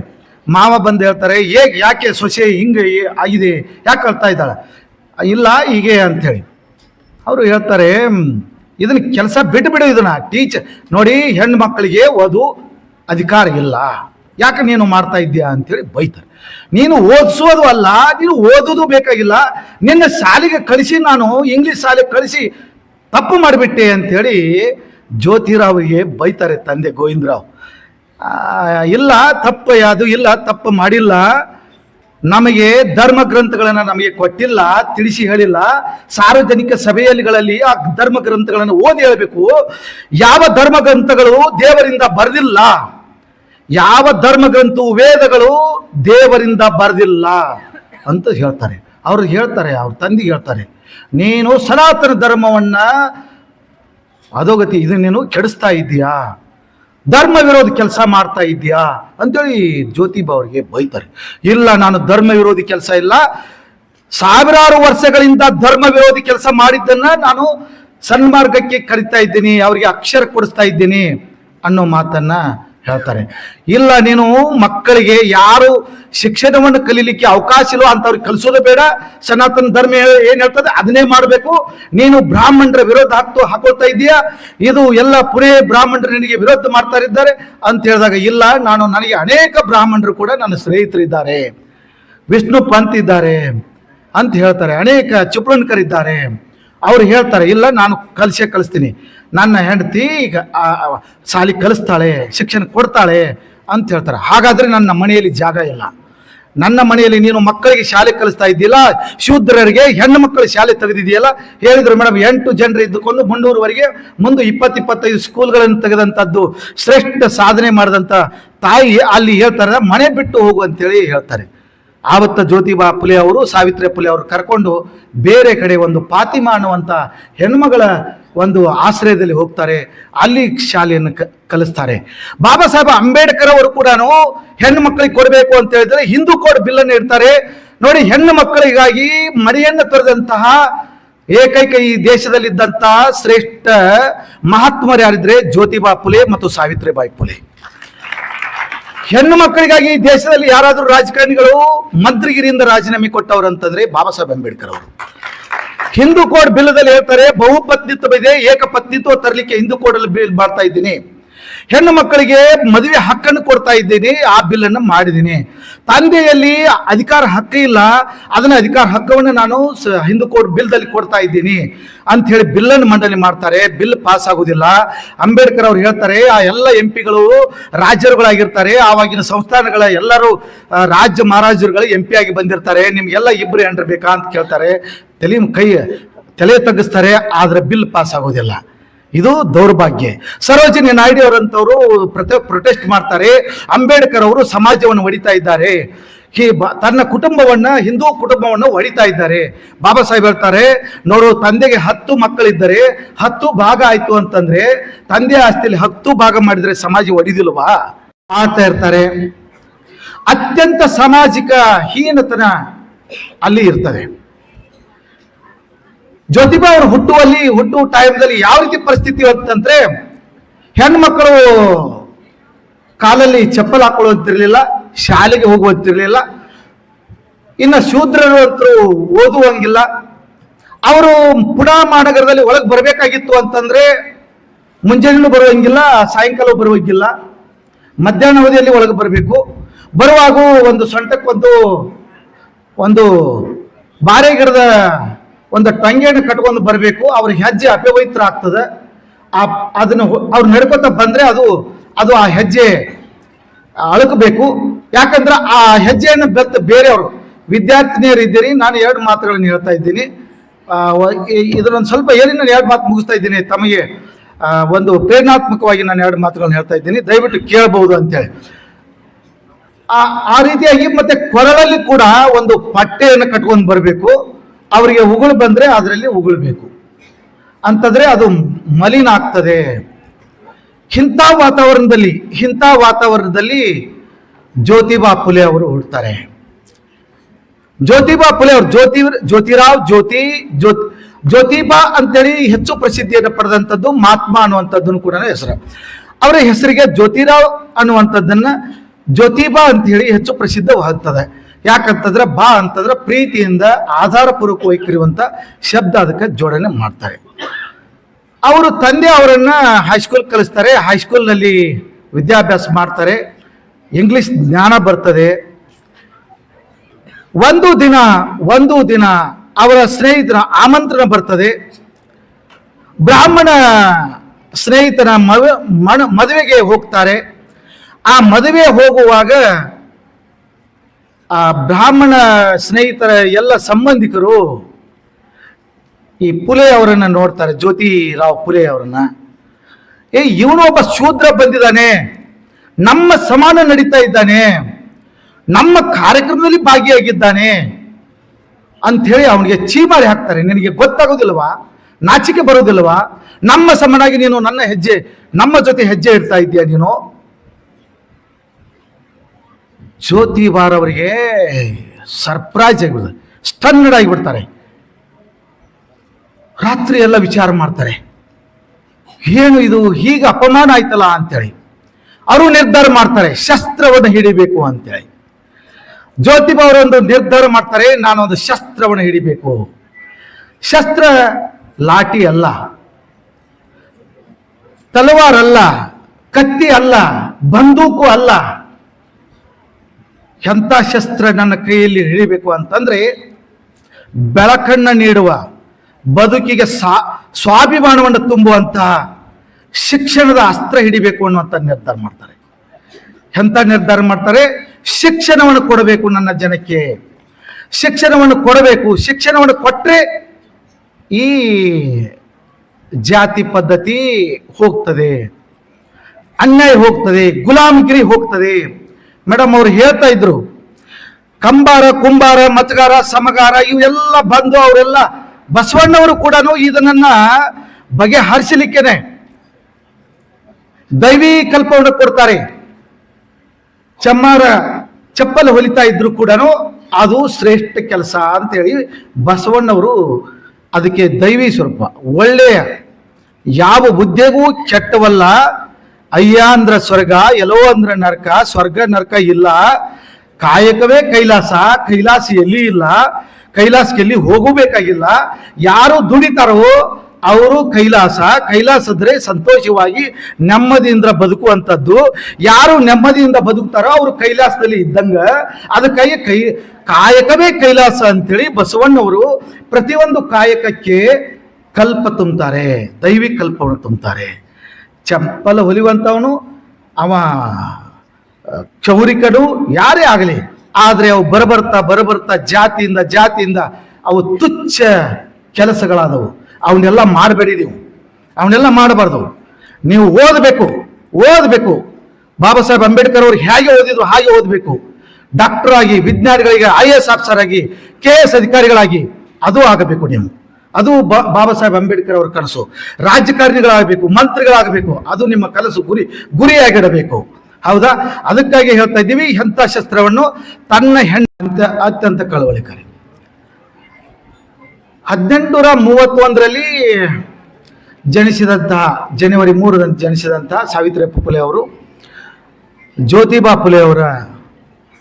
[SPEAKER 1] ಮಾವ ಬಂದು ಹೇಳ್ತಾರೆ ಹೇಗೆ ಯಾಕೆ ಸೊಸೆ ಹಿಂಗೆ ಆಗಿದೆ ಯಾಕೆ ಅಳ್ತಾ ಇದ್ದಾಳೆ? ಇಲ್ಲ ಹೀಗೆ ಅಂಥೇಳಿ ಅವರು ಹೇಳ್ತಾರೆ "ಹ್ಮ್, ಇದನ್ನ ಕೆಲಸ ಬಿಟ್ಟು ಬಿಡು ಇದನ್ನ ಟೀಚರ್ ನೋಡಿ ಹೆಣ್ಣು ಮಕ್ಕಳಿಗೆ ಓದು ಅಧಿಕಾರ ಇಲ್ಲ. ಯಾಕೆ ನೀನು ಮಾಡ್ತಾ ಇದ್ದೀಯಾ? ಅಂತೇಳಿ ಬೈತಾರೆ. ನೀನು ಓದಿಸೋದು ಅಲ್ಲ ನೀನು ಓದೋದು ಬೇಕಾಗಿಲ್ಲ. ನಿನ್ನ ಶಾಲೆಗೆ ಕಳಿಸಿ ನಾನು ಇಂಗ್ಲೀಷ್ ಶಾಲೆಗೆ ಕಳಿಸಿ ತಪ್ಪು ಮಾಡಿಬಿಟ್ಟೆ ಅಂಥೇಳಿ ಜ್ಯೋತಿರಾವ್ಗೆ ಬೈತಾರೆ ತಂದೆ ಗೋವಿಂದರಾವ್. ಇಲ್ಲ, ತಪ್ಪು ಯಾವುದು ಇಲ್ಲ, ತಪ್ಪು ಮಾಡಿಲ್ಲ. ನಮಗೆ ಧರ್ಮ ಗ್ರಂಥಗಳನ್ನು ನಮಗೆ ಕೊಟ್ಟಿಲ್ಲ, ತಿಳಿಸಿ ಹೇಳಿಲ್ಲ. ಸಾರ್ವಜನಿಕ ಸಭೆಯಲ್ಲಿಗಳಲ್ಲಿ ಆ ಧರ್ಮ ಗ್ರಂಥಗಳನ್ನು ಓದಿ ಹೇಳಬೇಕು. ಯಾವ ಧರ್ಮ ಗ್ರಂಥಗಳು ದೇವರಿಂದ ಬರೆದಿಲ್ಲ? ಯಾವ ಧರ್ಮ ಗ್ರಂಥವು ವೇದಗಳು ದೇವರಿಂದ ಬರೆದಿಲ್ಲ ಅಂತ ಹೇಳ್ತಾರೆ. ಅವ್ರು ಹೇಳ್ತಾರೆ, ಅವ್ರ ತಂದೆ ಹೇಳ್ತಾರೆ, ನೀನು ಸನಾತನ ಧರ್ಮವನ್ನ, ಅಧೋಗತಿ, ಇದನ್ನೇನು ನೀನು ಕೆಡಿಸ್ತಾ ಇದ್ದೀಯಾ ಧರ್ಮ ವಿರೋಧಿ ಕೆಲಸ ಮಾಡ್ತಾ ಇದ್ದೀಯಾ? ಅಂತೇಳಿ ಜ್ಯೋತಿಬಾ ಅವರಿಗೆ ಬೈತಾರೆ. ಇಲ್ಲ, ನಾನು ಧರ್ಮ ವಿರೋಧಿ ಕೆಲಸ ಇಲ್ಲ. ಸಾವಿರಾರು ವರ್ಷಗಳಿಂದ ಧರ್ಮ ವಿರೋಧಿ ಕೆಲಸ ಮಾಡಿದ್ದನ್ನ ನಾನು ಸನ್ಮಾರ್ಗಕ್ಕೆ ಕರಿತಾ ಇದ್ದೀನಿ, ಅವರಿಗೆ ಅಕ್ಷರ ಕೊಡಿಸ್ತಾ ಇದ್ದೀನಿ ಅನ್ನೋ ಮಾತನ್ನ ಹೇಳ್ತಾರೆ. ಇಲ್ಲ, ನೀನು ಮಕ್ಕಳಿಗೆ ಯಾರು ಶಿಕ್ಷಣವನ್ನು ಕಲೀಲಿಕ್ಕೆ ಅವಕಾಶ ಇಲ್ಲೋ ಅಂತವ್ರಿಗೆ ಕಲಿಸೋದು ಬೇಡ. ಸನಾತನ ಧರ್ಮ ಏನು ಹೇಳ್ತದೆ? ಅದನ್ನೇ ಮಾಡಬೇಕು. ನೀನು ಬ್ರಾಹ್ಮಣರ ವಿರೋಧ ಹಾಕ್ತು ಹಾಕೊಳ್ತಾ ಇದೀಯಾ. ಇದು ಎಲ್ಲ ಪುರೇ ಬ್ರಾಹ್ಮಣರು ನಿನಗೆ ವಿರೋಧ ಮಾಡ್ತಾ ಇದ್ದಾರೆ ಅಂತ ಹೇಳಿದಾಗ, ಇಲ್ಲ, ನಾನು ನನಗೆ ಅನೇಕ ಬ್ರಾಹ್ಮಣರು ಕೂಡ ನನ್ನ ಸ್ನೇಹಿತರಿದ್ದಾರೆ. ವಿಷ್ಣು ಪಂತ್ ಇದ್ದಾರೆ ಅಂತ ಹೇಳ್ತಾರೆ. ಅನೇಕ ಚಿಪ್ಳನ್ಕರಿದ್ದಾರೆ ಅವ್ರು ಹೇಳ್ತಾರೆ, ಇಲ್ಲ, ನಾನು ಕಲಿಸೇ ಕಲಿಸ್ತೀನಿ. ನನ್ನ ಹೆಂಡತಿ ಈಗ ಶಾಲೆ ಕಲಿಸ್ತಾಳೆ, ಶಿಕ್ಷಣ ಕೊಡ್ತಾಳೆ ಅಂತ ಹೇಳ್ತಾರೆ. ಹಾಗಾದ್ರೆ ನನ್ನ ಮನೆಯಲ್ಲಿ ಜಾಗ ಇಲ್ಲ. ನನ್ನ ಮನೆಯಲ್ಲಿ ನೀನು ಮಕ್ಕಳಿಗೆ ಶಾಲೆ ಕಲಿಸ್ತಾ ಇದ್ದೀಯಲ್ಲ, ಶೂದ್ರರಿಗೆ ಹೆಣ್ಣು ಮಕ್ಕಳು ಶಾಲೆ ತೆಗೆದಿದೆಯಲ್ಲ, ಹೇಳಿದ್ರು ಮೇಡಮ್, ಎಂಟು ಜನರು ಇದ್ದುಕೊಂಡು ಮುಂಡೂರುವರೆಗೆ ಮುಂದೆ ಇಪ್ಪತ್ತು ಇಪ್ಪತ್ತೈದು ಸ್ಕೂಲ್ಗಳನ್ನು ತೆಗೆದಂಥದ್ದು ಶ್ರೇಷ್ಠ ಸಾಧನೆ ಮಾಡಿದಂಥ ತಾಯಿ ಅಲ್ಲಿ ಹೇಳ್ತಾರೆ, ಮನೆ ಬಿಟ್ಟು ಹೋಗು ಅಂತೇಳಿ ಹೇಳ್ತಾರೆ. ಆವತ್ತ ಜ್ಯೋತಿಬಾ ಪುಲೆ ಅವರು, ಸಾವಿತ್ರಿ ಪುಲೆ ಅವರು ಕರ್ಕೊಂಡು ಬೇರೆ ಕಡೆ ಒಂದು ಪಾತಿಮಾ ಅನ್ನುವಂಥ ಹೆಣ್ಮಗಳ ಒಂದು ಆಶ್ರಯದಲ್ಲಿ ಹೋಗ್ತಾರೆ. ಅಲ್ಲಿ ಶಾಲೆಯನ್ನು ಕಲಿಸ್ತಾರೆ. ಬಾಬಾ ಸಾಹೇಬ್ ಅಂಬೇಡ್ಕರ್ ಅವರು ಕೂಡ ಹೆಣ್ಣು ಮಕ್ಕಳಿಗೆ ಕೊಡಬೇಕು ಅಂತ ಹೇಳಿದ್ರೆ ಹಿಂದೂ ಕೋಡ್ ಬಿಲ್ಲನ್ನು ಇಡ್ತಾರೆ. ನೋಡಿ, ಹೆಣ್ಣು ಮಕ್ಕಳಿಗಾಗಿ ಮನೆಯನ್ನು ತೊರೆದಂತಹ ಏಕೈಕ ಈ ದೇಶದಲ್ಲಿದ್ದಂತಹ ಶ್ರೇಷ್ಠ ಮಹಾತ್ಮರು ಯಾರಿದ್ರೆ? ಜ್ಯೋತಿಬಾ ಪುಲೆ ಮತ್ತು ಸಾವಿತ್ರಿಬಾಯಿ ಫುಲೆ ಹೆಣ್ಣು ಮಕ್ಕಳಿಗಾಗಿ ಈ ದೇಶದಲ್ಲಿ ಯಾರಾದರೂ ರಾಜಕಾರಣಿಗಳು ಮಂತ್ರಿಗಿರಿಯಿಂದ ರಾಜೀನಾಮೆ ಕೊಟ್ಟವರು ಅಂತಂದ್ರೆ ಬಾಬಾ ಸಾಹೇಬ್ ಅಂಬೇಡ್ಕರ್ ಅವರು. ಹಿಂದೂ ಕೋಡ್ ಬಿಲ್ಲದಲ್ಲಿ ಹೇಳ್ತಾರೆ ಬಹುಪತ್ನಿತ್ವ ಇದೆ ಏಕಪತ್ನಿತ್ವ ತರಲಿಕ್ಕೆ ಹಿಂದೂ ಕೋಡಲ್ಲಿ ಬಿಲ್ ಮಾಡ್ತಾ ಇದ್ದೀನಿ. ಹೆಣ್ಣು ಮಕ್ಕಳಿಗೆ ಮದುವೆ ಹಕ್ಕನ್ನು ಕೊಡ್ತಾ ಇದ್ದೀನಿ, ಆ ಬಿಲ್ಲನ್ನು ಮಾಡಿದ್ದೀನಿ. ತಂದೆಯಲ್ಲಿ ಅಧಿಕಾರ ಹಕ್ಕು ಇಲ್ಲ, ಅದನ್ನ ಅಧಿಕಾರ ಹಕ್ಕವನ್ನು ನಾನು ಹಿಂದೂ ಬಿಲ್ ಬಿಲ್ದಲ್ಲಿ ಕೊಡ್ತಾ ಇದ್ದೀನಿ ಅಂತ ಹೇಳಿ ಬಿಲ್ಲನ್ನು ಮಂಡನೆ ಮಾಡ್ತಾರೆ. ಬಿಲ್ ಪಾಸ್ ಆಗುದಿಲ್ಲ. ಅಂಬೇಡ್ಕರ್ ಅವ್ರು ಹೇಳ್ತಾರೆ, ಆ ಎಲ್ಲ ಎಂ ಪಿಗಳು ರಾಜರುಗಳಾಗಿರ್ತಾರೆ, ಆವಾಗಿನ ಸಂಸ್ಥಾನಗಳ ಎಲ್ಲರೂ ರಾಜ್ಯ ಮಹಾರಾಜರುಗಳು ಎಂ ಆಗಿ ಬಂದಿರ್ತಾರೆ, ನಿಮ್ಗೆಲ್ಲ ಇಬ್ಬರು ಹೆಂಡ್ರು ಬೇಕಾ ಅಂತ ಕೇಳ್ತಾರೆ. ತಲೆ ಕೈ ತಲೆ ತಗ್ಗಿಸ್ತಾರೆ, ಆದ್ರೆ ಬಿಲ್ ಪಾಸ್ ಆಗೋದಿಲ್ಲ. ಇದು ದೌರ್ಭಾಗ್ಯ. ಸರೋಜಿನಿ ನಾಯ್ಡು ಅವರಂತವರು ಪ್ರತಿ ಪ್ರೊಟೆಸ್ಟ್ ಮಾಡ್ತಾರೆ. ಅಂಬೇಡ್ಕರ್ ಅವರು ಸಮಾಜವನ್ನು ಹೊಡಿತಾ ಇದ್ದಾರೆ. ಈ ಬ- ತನ್ನ ಕುಟುಂಬವನ್ನು, ಹಿಂದೂ ಕುಟುಂಬವನ್ನು ಹೊಡಿತಾ ಇದ್ದಾರೆ. ಬಾಬಾ ಸಾಹೇಬ್ ಹೇಳ್ತಾರೆ, ನೋಡು, ತಂದೆಗೆ ಹತ್ತು ಮಕ್ಕಳಿದ್ದರೆ ಹತ್ತು ಭಾಗ ಆಯಿತು ಅಂತಂದರೆ ತಂದೆ ಆಸ್ತಿಯಲ್ಲಿ ಹತ್ತು ಭಾಗ ಮಾಡಿದರೆ ಸಮಾಜ ಹೊಡಿದಿಲ್ವಾ ಮಾಡ್ತಾ ಇರ್ತಾರೆ ಅತ್ಯಂತ ಸಾಮಾಜಿಕ ಹೀನತನ ಅಲ್ಲಿ ಇರ್ತದೆ. ಜ್ಯೋತಿಬಾ ಅವರು ಹುಟ್ಟುವಲ್ಲಿ ಹುಟ್ಟುವ ಟೈಮ್ದಲ್ಲಿ ಯಾವ ರೀತಿ ಪರಿಸ್ಥಿತಿ ಅಂತಂದ್ರೆ ಹೆಣ್ಮಕ್ಕಳು ಕಾಲಲ್ಲಿ ಚಪ್ಪಲ್ ಹಾಕೊಳ್ಳುವಂತಿರ್ಲಿಲ್ಲ ಶಾಲೆಗೆ ಹೋಗುವಂತಿರ್ಲಿಲ್ಲ, ಇನ್ನು ಶೂದ್ರರು ಅಂತೂ ಓದುವಂಗಿಲ್ಲ. ಅವರು ಪುಣ ಮಹಾನಗರದಲ್ಲಿ ಒಳಗೆ ಬರಬೇಕಾಗಿತ್ತು ಅಂತಂದ್ರೆ ಮುಂಜಾನೆಯೂ ಬರುವಂಗಿಲ್ಲ ಸಾಯಂಕಾಲ ಬರುವಂಗಿಲ್ಲ. ಮಧ್ಯಾಹ್ನ ಅವಧಿಯಲ್ಲಿ ಒಳಗೆ ಬರಬೇಕು. ಬರುವಾಗ ಒಂದು ಸೊಂಟಕ್ಕೊಂದು ಒಂದು ಬಾರೆ ಗಿಡದ ಒಂದು ಟಂಗೆಯನ್ನು ಕಟ್ಕೊಂಡು ಬರಬೇಕು ಅವ್ರ ಹೆಜ್ಜೆ ಅಪವಿತ್ರ ಆಗ್ತದೆ. ಆ, ಅದನ್ನು ಅವ್ರು ನಡ್ಕೊತ ಬಂದ್ರೆ ಅದು ಅದು ಆ ಹೆಜ್ಜೆ ಅಳಕಬೇಕು. ಯಾಕಂದ್ರೆ ಆ ಹೆಜ್ಜೆಯನ್ನು ಬೆತ್ತ ಬೇರೆಯವರು. ವಿದ್ಯಾರ್ಥಿನಿಯರಿದ್ದೀರಿ ನಾನು ಎರಡು ಮಾತುಗಳನ್ನು ಹೇಳ್ತಾ ಇದ್ದೀನಿ. ಇದರೊಂದು ಸ್ವಲ್ಪ ಏನಿ ನಾನು ಎರಡು ಮಾತು ಮುಗಿಸ್ತಾ ಇದ್ದೀನಿ. ತಮಗೆ ಒಂದು ಪ್ರೇರಣಾತ್ಮಕವಾಗಿ ನಾನು ಎರಡು ಮಾತುಗಳನ್ನು ಹೇಳ್ತಾ ಇದ್ದೀನಿ. ದಯವಿಟ್ಟು ಕೇಳಬಹುದು ಅಂತೇಳಿ. ಆ ಆ ರೀತಿಯಾಗಿ ಮತ್ತೆ ಕೊರಳಲ್ಲಿ ಕೂಡ ಒಂದು ಪಟ್ಟೆಯನ್ನು ಕಟ್ಕೊಂಡು ಬರಬೇಕು. ಅವರಿಗೆ ಉಗುಳು ಬಂದ್ರೆ ಅದರಲ್ಲಿ ಉಗುಳ್ಬೇಕು ಅಂತಂದ್ರೆ ಅದು ಮಲಿನ ಆಗ್ತದೆ. ಇಂಥ ವಾತಾವರಣದಲ್ಲಿ ಇಂಥ ವಾತಾವರಣದಲ್ಲಿ ಜ್ಯೋತಿಬಾ ಫುಲೆ ಅವರು ಹುಡ್ತಾರೆ. ಜ್ಯೋತಿಬಾ ಫುಲೆ ಅವರು ಜ್ಯೋತಿ, ಜ್ಯೋತಿರಾವ್, ಜ್ಯೋತಿ ಜ್ಯೋತಿ, ಜ್ಯೋತಿಬಾ ಅಂತೇಳಿ ಹೆಚ್ಚು ಪ್ರಸಿದ್ಧಿಯನ್ನು ಪಡೆದಂಥದ್ದು ಮಹಾತ್ಮ ಅನ್ನುವಂಥದ್ದನ್ನು ಕೂಡ ಹೆಸರು. ಅವರ ಹೆಸರಿಗೆ ಜ್ಯೋತಿರಾವ್ ಅನ್ನುವಂಥದ್ದನ್ನು ಜ್ಯೋತಿಬಾ ಅಂತ ಹೇಳಿ ಹೆಚ್ಚು ಪ್ರಸಿದ್ಧವಾಗ್ತದೆ. ಯಾಕಂತಂದ್ರೆ ಬಾ ಅಂತಂದ್ರೆ ಪ್ರೀತಿಯಿಂದ ಆಧಾರಪೂರ್ವಕವಾಗಿ ಕರೆಯುವಂಥ ಶಬ್ದ ಅದಕ್ಕೆ ಜೋಡಣೆ ಮಾಡ್ತಾರೆ. ಅವರು ತಂದೆ ಅವರನ್ನ ಹೈಸ್ಕೂಲ್ ಕಲಿಸ್ತಾರೆ ಹೈಸ್ಕೂಲ್ನಲ್ಲಿ ವಿದ್ಯಾಭ್ಯಾಸ ಮಾಡ್ತಾರೆ. ಇಂಗ್ಲಿಷ್ ಜ್ಞಾನ ಬರ್ತದೆ. ಒಂದು ದಿನ ಒಂದು ದಿನ ಅವರ ಸ್ನೇಹಿತರ ಆಮಂತ್ರಣ ಬರ್ತದೆ. ಬ್ರಾಹ್ಮಣ ಸ್ನೇಹಿತನ ಮದುವೆಗೆ ಹೋಗ್ತಾರೆ. ಆ ಮದುವೆ ಹೋಗುವಾಗ ಆ ಬ್ರಾಹ್ಮಣ ಸ್ನೇಹಿತರ ಎಲ್ಲ ಸಂಬಂಧಿಕರು ಈ ಪುಲೆ ಅವರನ್ನು ನೋಡ್ತಾರೆ ಜ್ಯೋತಿ ರಾವ್ ಪುಲೆ ಅವರನ್ನ. ಏ ಇವನು ಒಬ್ಬ ಶೂದ್ರ ಬಂದಿದ್ದಾನೆ, ನಮ್ಮ ಸಮಾನ ನಡೀತಾ ಇದ್ದಾನೆ, ನಮ್ಮ ಕಾರ್ಯಕ್ರಮದಲ್ಲಿ ಭಾಗಿಯಾಗಿದ್ದಾನೆ ಅಂಥೇಳಿ ಅವನಿಗೆ ಚೀಮಾರಿ ಹಾಕ್ತಾರೆ. ನಿನಗೆ ಗೊತ್ತಾಗೋದಿಲ್ವಾ? ನಾಚಿಕೆ ಬರೋದಿಲ್ವಾ? ನಮ್ಮ ಸಮನಾಗಿ ನೀನು ನನ್ನ ಹೆಜ್ಜೆ, ನಮ್ಮ ಜೊತೆ ಹೆಜ್ಜೆ ಇಡ್ತಾ ಇದ್ದೀಯ ನೀನು? ಜ್ಯೋತಿ ಬಾರ್ ಅವರಿಗೆ ಸರ್ಪ್ರೈಸ್ ಆಗಿಬಿಡ್ತಾರೆ ಸ್ಟನ್ನಡ್ ಆಗಿಬಿಡ್ತಾರೆ. ರಾತ್ರಿ ಎಲ್ಲ ವಿಚಾರ ಮಾಡ್ತಾರೆ. ಏನು ಇದು? ಹೀಗೆ ಅಪಮಾನ ಆಯ್ತಲ್ಲ ಅಂತೇಳಿ. ಅವರು ನಿರ್ಧಾರ ಮಾಡ್ತಾರೆ. ಶಸ್ತ್ರವನ್ನು ಹಿಡಿಬೇಕು ಅಂತೇಳಿ. ಜ್ಯೋತಿಬಾ ಒಂದು ನಿರ್ಧಾರ ಮಾಡ್ತಾರೆ. ನಾನೊಂದು ಶಸ್ತ್ರವನ್ನು ಹಿಡಿಬೇಕು. ಶಸ್ತ್ರ ಲಾಠಿ ಅಲ್ಲ. ತಲವಾರಲ್ಲ. ಕತ್ತಿ ಅಲ್ಲ. ಬಂದೂಕು ಅಲ್ಲ. ಎಂಥ ಶಸ್ತ್ರ ನನ್ನ ಕೈಯಲ್ಲಿ ಹಿಡಿಬೇಕು ಅಂತಂದ್ರೆ ಬೆಳಕನ್ನು ನೀಡುವ, ಬದುಕಿಗೆ ಸಾ ಸ್ವಾಭಿಮಾನವನ್ನು ತುಂಬುವಂತಹ ಶಿಕ್ಷಣದ ಅಸ್ತ್ರ ಹಿಡಿಬೇಕು ಅನ್ನುವಂಥ ನಿರ್ಧಾರ ಮಾಡ್ತಾರೆ. ಎಂಥ ನಿರ್ಧಾರ ಮಾಡ್ತಾರೆ? ಶಿಕ್ಷಣವನ್ನು ಕೊಡಬೇಕು ನನ್ನ ಜನಕ್ಕೆ. ಶಿಕ್ಷಣವನ್ನು ಕೊಡಬೇಕು. ಶಿಕ್ಷಣವನ್ನು ಕೊಟ್ಟರೆ ಈ ಜಾತಿ ಪದ್ಧತಿ ಹೋಗ್ತದೆ. ಅನ್ಯಾಯ ಹೋಗ್ತದೆ. ಗುಲಾಮಗಿರಿ ಹೋಗ್ತದೆ. ಮೇಡಮ್ ಅವ್ರು ಹೇಳ್ತಾ ಇದ್ರು, ಕಂಬಾರ, ಕುಂಬಾರ, ಮತಗಾರ, ಸಮಗಾರ, ಇವೆಲ್ಲ ಬಂದು ಅವರೆಲ್ಲ ಬಸವಣ್ಣವರು ಕೂಡ ಇದನ್ನ ಬಗೆಹರಿಸಲಿಕ್ಕೇನೆ ದೈವಿ ಕಲ್ಪವನ್ನು ಕೊಡ್ತಾರೆ. ಚಮ್ಮಾರ ಚಪ್ಪಲ್ ಹೊಲಿತಾ ಇದ್ರು ಕೂಡ ಅದು ಶ್ರೇಷ್ಠ ಕೆಲಸ ಅಂತ ಹೇಳಿ ಬಸವಣ್ಣವರು ಅದಕ್ಕೆ ದೈವಿ ಸ್ವರೂಪ. ಒಳ್ಳೆಯ, ಯಾವ ಹುದ್ದೆಗೂ ಕೆಟ್ಟವಲ್ಲ ಅಯ್ಯ ಅಂದ್ರ ಸ್ವರ್ಗ, ಎಲ್ಲೋ ಅಂದ್ರ ನರಕ, ಸ್ವರ್ಗ ನರಕ ಇಲ್ಲ. ಕಾಯಕವೇ ಕೈಲಾಸ ಕೈಲಾಸ ಎಲ್ಲಿ ಇಲ್ಲ. ಕೈಲಾಸಕ್ಕೆ ಎಲ್ಲಿ ಹೋಗಬೇಕಾಗಿಲ್ಲ. ಯಾರು ದುಡಿತಾರೋ ಅವರು ಕೈಲಾಸ. ಕೈಲಾಸದ್ರೆ ಸಂತೋಷವಾಗಿ ನೆಮ್ಮದಿಯಿಂದ ಬದುಕುವಂಥದ್ದು. ಯಾರು ನೆಮ್ಮದಿಯಿಂದ ಬದುಕ್ತಾರೋ ಅವರು ಕೈಲಾಸದಲ್ಲಿ ಇದ್ದಂಗ ಅದಕ್ಕಾಗಿ ಕೈ ಕಾಯಕವೇ ಕೈಲಾಸ ಅಂತೇಳಿ ಬಸವಣ್ಣವರು ಪ್ರತಿಯೊಂದು ಕಾಯಕಕ್ಕೆ ಕಲ್ಪ ತುಂಬುತ್ತಾರೆ. ದೈವಿ ಕಲ್ಪವನ್ನು ತುಂಬುತ್ತಾರೆ. ಚಪ್ಪಲ ಹೊಲಿವಂಥವನು ಅವ ಚೌರಿಕಡು ಯಾರೇ ಆಗಲಿ, ಆದರೆ ಅವು ಬರಬರ್ತಾ ಬರಬರ್ತಾ ಜಾತಿಯಿಂದ ಜಾತಿಯಿಂದ ಅವು ತುಚ್ಛ ಕೆಲಸಗಳಾದವು. ಅವನ್ನೆಲ್ಲ ಮಾಡಬೇಡಿ ನೀವು. ಅವನ್ನೆಲ್ಲ ಮಾಡಬಾರ್ದು. ನೀವು ಓದಬೇಕು ಓದಬೇಕು. ಬಾಬಾ ಸಾಹೇಬ್ ಅಂಬೇಡ್ಕರ್ ಅವರು ಹೇಗೆ ಓದಿದ್ರು ಹಾಗೆ ಓದಬೇಕು. ಡಾಕ್ಟರ್ ಆಗಿ ವಿಜ್ಞಾನಿಗಳಿಗೆ, ಐ ಎಸ್ ಆಫೀಸರ್ ಆಗಿ, ಕೆ ಎಸ್ ಅಧಿಕಾರಿಗಳಾಗಿ, ಅದು ಆಗಬೇಕು ನೀವು. ಅದು ಬಾಬಾ ಸಾಹೇಬ್ ಅಂಬೇಡ್ಕರ್ ಅವರ ಕನಸು. ರಾಜಕಾರಣಿಗಳಾಗಬೇಕು, ಮಂತ್ರಿಗಳಾಗಬೇಕು, ಅದು ನಿಮ್ಮ ಕನಸು, ಗುರಿ, ಗುರಿಯಾಗಿಡಬೇಕು. ಹೌದಾ? ಅದಕ್ಕಾಗಿ ಹೇಳ್ತಾ ಇದ್ದೀವಿ ಎಂಥ ಶಸ್ತ್ರವನ್ನು ತನ್ನ ಹೆಣ್ಣು ಅಂತ ಅತ್ಯಂತ ಕಳವಳಿಕಾರಿ. ಹದಿನೆಂಟುನೂರ ಮೂವತ್ತೊಂದರಲ್ಲಿ ಜನಿಸಿದಂತಹ, ಜನವರಿ ಮೂರರಂದು ಜನಿಸಿದಂತಹ ಸಾವಿತ್ರಿ ಪುಲೆ ಅವರು ಜ್ಯೋತಿಬಾ ಪುಲೆ ಅವರ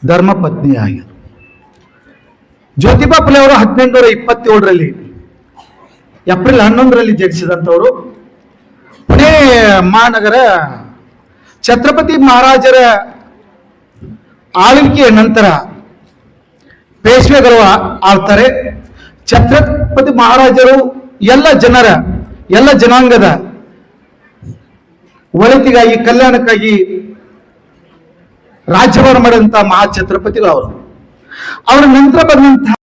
[SPEAKER 1] ಧರ್ಮಪತ್ನಿಯಾಗಿದ್ದರು. ಜ್ಯೋತಿಬಾ ಪುಲೆ ಅವರು ಹದಿನೆಂಟುನೂರ ಇಪ್ಪತ್ತೇಳರಲ್ಲಿ ಏಪ್ರಿಲ್ ಹನ್ನೊಂದರಲ್ಲಿ ಜನಿಸಿದಂಥವರು. ಪುಣೆ ಮಹಾನಗರ ಛತ್ರಪತಿ ಮಹಾರಾಜರ ಆಳ್ವಿಕೆಯ ನಂತರ ಪೇಶ್ವೆಗಳು ಆಳ್ತಾರೆ. ಛತ್ರಪತಿ ಮಹಾರಾಜರು ಎಲ್ಲ ಜನರ, ಎಲ್ಲ ಜನಾಂಗದ ಒಳಿತಿಗಾಗಿ, ಕಲ್ಯಾಣಕ್ಕಾಗಿ ರಾಜ್ಯವನ್ನು ಮಾಡಿದಂತಹ ಮಹಾ ಛತ್ರಪತಿಗಳು ಅವರು ಅವರ ನಂತರ ಬಂದಂತಹ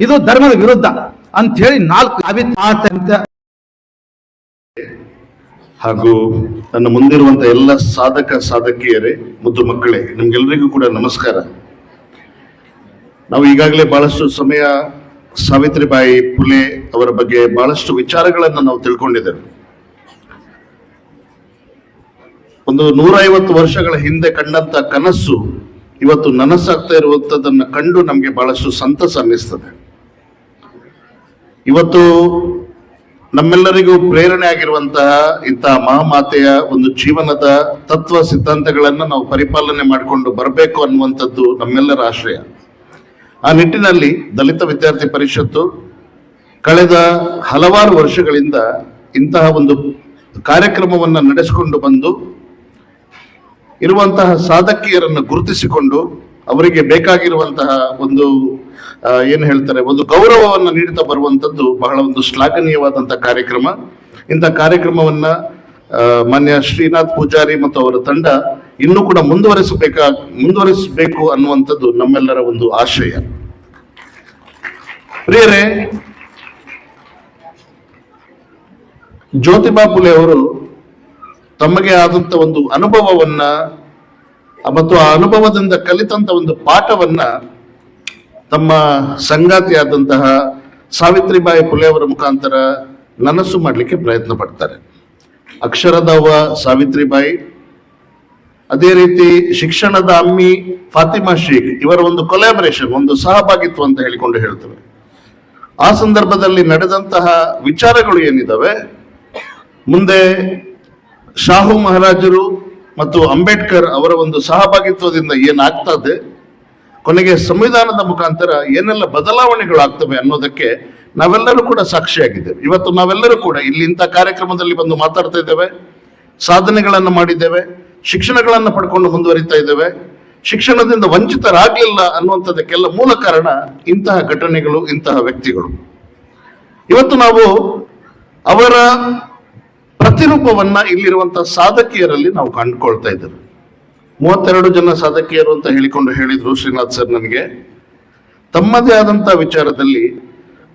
[SPEAKER 1] ಇದು ಧರ್ಮದ ವಿರುದ್ಧ ಅಂತ ಹೇಳಿ ನಾಲ್ಕು ಅಂತ
[SPEAKER 2] ಹಾಗೂ ನನ್ನ ಮುಂದಿರುವಂತ ಎಲ್ಲ ಸಾಧಕ ಸಾಧಕಿಯರೇ, ಮುದ್ದು ಮಕ್ಕಳೇ ನಿಮ್ಗೆಲ್ಲರಿಗೂ ಕೂಡ ನಮಸ್ಕಾರ. ನಾವು ಈಗಾಗಲೇ ಬಹಳಷ್ಟು ಸಮಯ ಸಾವಿತ್ರಿಬಾಯಿ ಪುಲೆ ಅವರ ಬಗ್ಗೆ ಬಹಳಷ್ಟು ವಿಚಾರಗಳನ್ನು ನಾವು ತಿಳ್ಕೊಂಡಿದ್ದೇವೆ. ಒಂದು ನೂರೈವತ್ತು ವರ್ಷಗಳ ಹಿಂದೆ ಕಂಡಂತ ಕನಸು ಇವತ್ತು ನನಸಾಗ್ತಾ ಇರುವಂತದನ್ನ ಕಂಡು ನಮಗೆ ಬಹಳಷ್ಟು ಸಂತಸ ಅನ್ನಿಸ್ತದೆ. ಇವತ್ತು ನಮ್ಮೆಲ್ಲರಿಗೂ ಪ್ರೇರಣೆ ಆಗಿರುವಂತಹ ಇಂತಹ ಮಹಾಮಾತೆಯ ಒಂದು ಜೀವನದ ತತ್ವ ಸಿದ್ಧಾಂತಗಳನ್ನ ನಾವು ಪರಿಪಾಲನೆ ಮಾಡಿಕೊಂಡು ಬರಬೇಕು ಅನ್ನುವಂಥದ್ದು ನಮ್ಮೆಲ್ಲರ ಆಶ್ರಯ. ಆ ನಿಟ್ಟಿನಲ್ಲಿ ದಲಿತ ವಿದ್ಯಾರ್ಥಿ ಪರಿಷತ್ತು ಕಳೆದ ಹಲವಾರು ವರ್ಷಗಳಿಂದ ಇಂತಹ ಒಂದು ಕಾರ್ಯಕ್ರಮವನ್ನು ನಡೆಸಿಕೊಂಡು ಬಂದು, ಇರುವಂತಹ ಸಾಧಕಿಯರನ್ನು ಗುರುತಿಸಿಕೊಂಡು, ಅವರಿಗೆ ಬೇಕಾಗಿರುವಂತಹ ಒಂದು ಏನು ಹೇಳ್ತಾರೆ, ಒಂದು ಗೌರವವನ್ನು ನೀಡುತ್ತಾ ಬರುವಂತದ್ದು ಬಹಳ ಒಂದು ಶ್ಲಾಘನೀಯವಾದಂಥ ಕಾರ್ಯಕ್ರಮ. ಇಂಥ ಕಾರ್ಯಕ್ರಮವನ್ನ ಮಾನ್ಯ ಶ್ರೀನಾಥ್ ಪೂಜಾರಿ ಮತ್ತು ಅವರ ತಂಡ ಇನ್ನೂ ಕೂಡ ಮುಂದುವರಿಸಬೇಕಾ, ಮುಂದುವರಿಸಬೇಕು ಅನ್ನುವಂಥದ್ದು ನಮ್ಮೆಲ್ಲರ ಒಂದು ಆಶಯ. ಪ್ರಿಯರೇ, ಜ್ಯೋತಿಬಾ ಪುಲೆ ಅವರು ತಮಗೆ ಆದಂತ ಒಂದು ಅನುಭವವನ್ನ ಮತ್ತು ಆ ಅನುಭವದಿಂದ ಕಲಿತಂತ ಒಂದು ಪಾಠವನ್ನ ತಮ್ಮ ಸಂಗಾತಿಯಾದಂತಹ ಸಾವಿತ್ರಿಬಾಯಿ ಫುಲೆ ಅವರ ಮುಖಾಂತರ ನನಸು ಮಾಡಲಿಕ್ಕೆ ಪ್ರಯತ್ನ ಪಡ್ತಾರೆ. ಅಕ್ಷರದವ್ವ ಸಾವಿತ್ರಿಬಾಯಿ, ಅದೇ ರೀತಿ ಶಿಕ್ಷಣದ ಅಮ್ಮಿ ಫಾತಿಮಾ ಶೇಖ್ ಇವರ ಒಂದು ಕೊಲಾಬರೇಷನ್ ಒಂದು ಸಹಭಾಗಿತ್ವ ಅಂತ ಹೇಳಿಕೊಂಡು ಹೇಳ್ತೇವೆ. ಆ ಸಂದರ್ಭದಲ್ಲಿ ನಡೆದಂತಹ ವಿಚಾರಗಳು ಏನಿದ್ದಾವೆ ಮುಂದೆ ಶಾಹು ಮಹಾರಾಜರು ಮತ್ತು ಅಂಬೇಡ್ಕರ್ ಅವರ ಒಂದು ಸಹಭಾಗಿತ್ವದಿಂದ ಏನಾಗ್ತದೆ ಕೊನೆಗೆ ಸಂವಿಧಾನದ ಮುಖಾಂತರ ಏನೆಲ್ಲ ಬದಲಾವಣೆಗಳು ಆಗ್ತವೆ ಅನ್ನೋದಕ್ಕೆ ನಾವೆಲ್ಲರೂ ಕೂಡ ಸಾಕ್ಷಿಯಾಗಿದ್ದೇವೆ. ಇವತ್ತು ನಾವೆಲ್ಲರೂ ಕೂಡ ಇಲ್ಲಿ ಇಂಥ ಕಾರ್ಯಕ್ರಮದಲ್ಲಿ ಬಂದು ಮಾತಾಡ್ತಾ ಇದ್ದೇವೆ, ಸಾಧನೆಗಳನ್ನು ಮಾಡಿದ್ದೇವೆ, ಶಿಕ್ಷಣಗಳನ್ನು ಪಡ್ಕೊಂಡು ಮುಂದುವರಿತಾ ಇದ್ದೇವೆ. ಶಿಕ್ಷಣದಿಂದ ವಂಚಿತರಾಗಲಿಲ್ಲ ಅನ್ನುವಂಥದ್ದಕ್ಕೆಲ್ಲ ಮೂಲ ಕಾರಣ ಇಂತಹ ಘಟನೆಗಳು, ಇಂತಹ ವ್ಯಕ್ತಿಗಳು. ಇವತ್ತು ನಾವು ಅವರ ಪ್ರತಿರೂಪವನ್ನ ಇಲ್ಲಿರುವಂತಹ ಸಾಧಕಿಯರಲ್ಲಿ ನಾವು ಕಂಡುಕೊಳ್ತಾ ಇದ್ದೇವೆ. ಮೂವತ್ತೆರಡು ಜನ ಸಾಧಕಿಯರು ಅಂತ ಹೇಳಿಕೊಂಡು ಹೇಳಿದರು ಶ್ರೀನಾಥ್ ಸರ್ ನನಗೆ. ತಮ್ಮದೇ ಆದಂಥ ವಿಚಾರದಲ್ಲಿ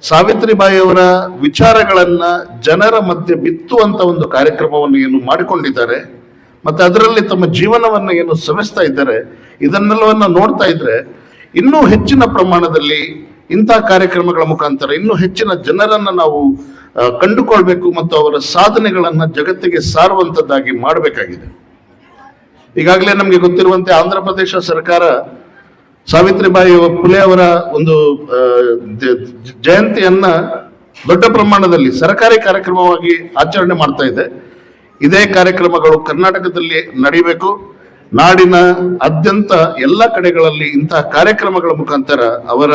[SPEAKER 2] ಸಾವಿತ್ರಿಬಾಯಿ ಅವರ ವಿಚಾರಗಳನ್ನ ಜನರ ಮಧ್ಯೆ ಬಿತ್ತುವಂತ ಒಂದು ಕಾರ್ಯಕ್ರಮವನ್ನು ಏನು ಮಾಡಿಕೊಂಡಿದ್ದಾರೆ, ಮತ್ತೆ ಅದರಲ್ಲಿ ತಮ್ಮ ಜೀವನವನ್ನು ಏನು ಸವೆಸ್ತಾ ಇದ್ದಾರೆ, ಇದನ್ನೆಲ್ಲವನ್ನ ನೋಡ್ತಾ ಇದ್ರೆ ಇನ್ನೂ ಹೆಚ್ಚಿನ ಪ್ರಮಾಣದಲ್ಲಿ ಇಂಥ ಕಾರ್ಯಕ್ರಮಗಳ ಮುಖಾಂತರ ಇನ್ನೂ ಹೆಚ್ಚಿನ ಜನರನ್ನ ನಾವು ಕಂಡುಕೊಳ್ಬೇಕು ಮತ್ತು ಅವರ ಸಾಧನೆಗಳನ್ನ ಜಗತ್ತಿಗೆ ಸಾರುವಂತದ್ದಾಗಿ ಮಾಡಬೇಕಾಗಿದೆ. ಈಗಾಗಲೇ ನಮಗೆ ಗೊತ್ತಿರುವಂತೆ ಆಂಧ್ರ ಪ್ರದೇಶ ಸರ್ಕಾರ ಸಾವಿತ್ರಿಬಾಯಿ ಫುಲೆ ಅವರ ಒಂದು ಜಯಂತಿಯನ್ನ ದೊಡ್ಡ ಪ್ರಮಾಣದಲ್ಲಿ ಸರ್ಕಾರಿ ಕಾರ್ಯಕ್ರಮವಾಗಿ ಆಚರಣೆ ಮಾಡ್ತಾ ಇದೆ. ಇದೇ ಕಾರ್ಯಕ್ರಮಗಳು ಕರ್ನಾಟಕದಲ್ಲಿ ನಡೀಬೇಕು. ನಾಡಿನ ಅತ್ಯಂತ ಎಲ್ಲ ಕಡೆಗಳಲ್ಲಿ ಇಂತಹ ಕಾರ್ಯಕ್ರಮಗಳ ಮುಖಾಂತರ ಅವರ